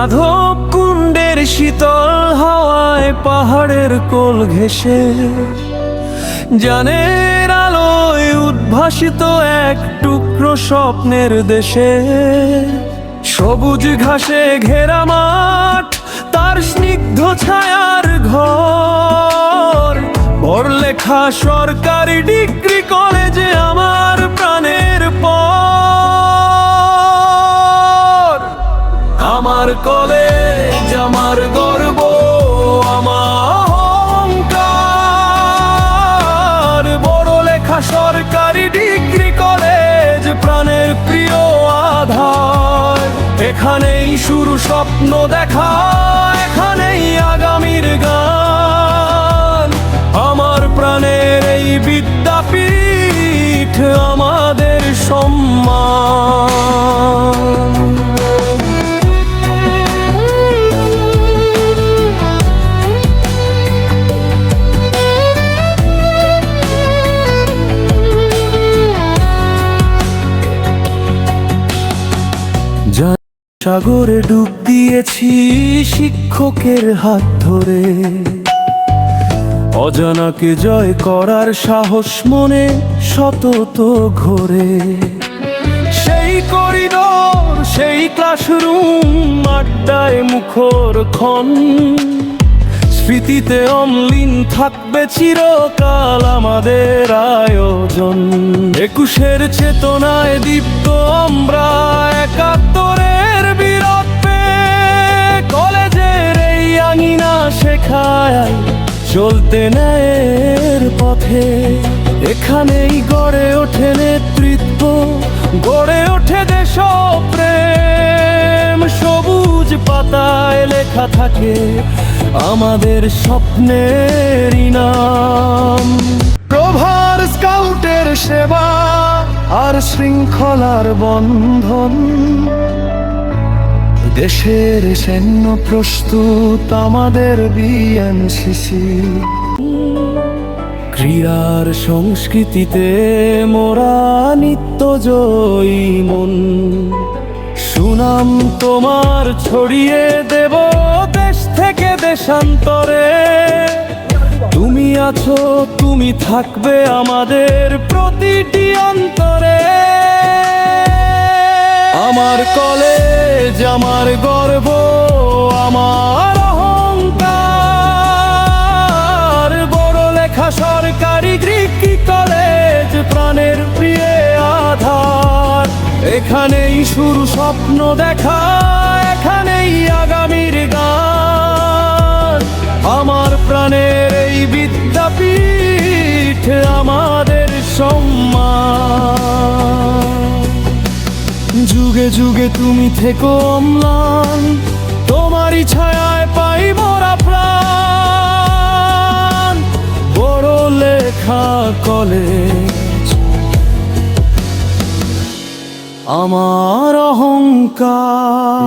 মাধব কুণ্ডের শীতল হাওয়ায় পাহাড়ের কোল ঘেসে জানের আলোয় উদ্ভাসিত এক টুকরো স্বপ্নের দেশে। সবুজ ঘাসে ঘেরা মাঠ, তার স্নিগ্ধ ছায়ার ঘর। লেখা সরকারি ডিগ্রি কলেজে আমার আমার কলেজ, আমার গর্ব, আমার বড় লেখা সরকারি ডিগ্রি কলেজ, প্রাণের প্রিয় আধার। এখানেই শুরু স্বপ্ন দেখা, এখানেই আগামীর গান। আমার প্রাণের এই বিদ্যাপীঠ, আমাদের সম্মান। সাগরে ডুব দিয়েছি শিক্ষকের হাত ধরে। অজানাকে জয় করার সাহস মনে সতত ঘোরে। সেই করিডোর, সেই ক্লাসরুম, আড্ডায় মুখর ক্ষণ। স্মৃতিতে অমলিন থাকবে চিরকাল আমাদের আয়োজন। একুশের চেতনায় দীপ্ত আমরা একাত্তরের চলতে ন্যায়ের পথে, এখানেই গড়ে ওঠে নেতৃত্ব, গড়ে ওঠে দেশপ্রেম সবুজ পাতায় লেখা থাকে আমাদের স্বপ্নের নাম প্রভার স্কাউটের সেবা আর শৃঙ্খলার বন্ধন। দেশের সৈন্য প্রস্তুত আমাদের বিএনসিসি। ক্রীড়ার সংস্কৃতিতে মোরা নিত্য জয়ী মন। সুনাম তোমার ছড়িয়ে দেব দেশ থেকে দেশান্তরে। তুমি আছো, তুমি থাকবে আমাদের প্রতিটি অন্তরে। আমার এখানেই শুরু স্বপ্ন দেখা, এখানেই আগামীর গান। আমার প্রাণের এই বিদ্যাপীঠ আমাদের সম্মান। যুগে যুগে তুমি থেকো অম্লান, তোমারই ছায়ায় পাই মোরা প্রাণ। বড় লেখা কলেজ আমার অহংকার।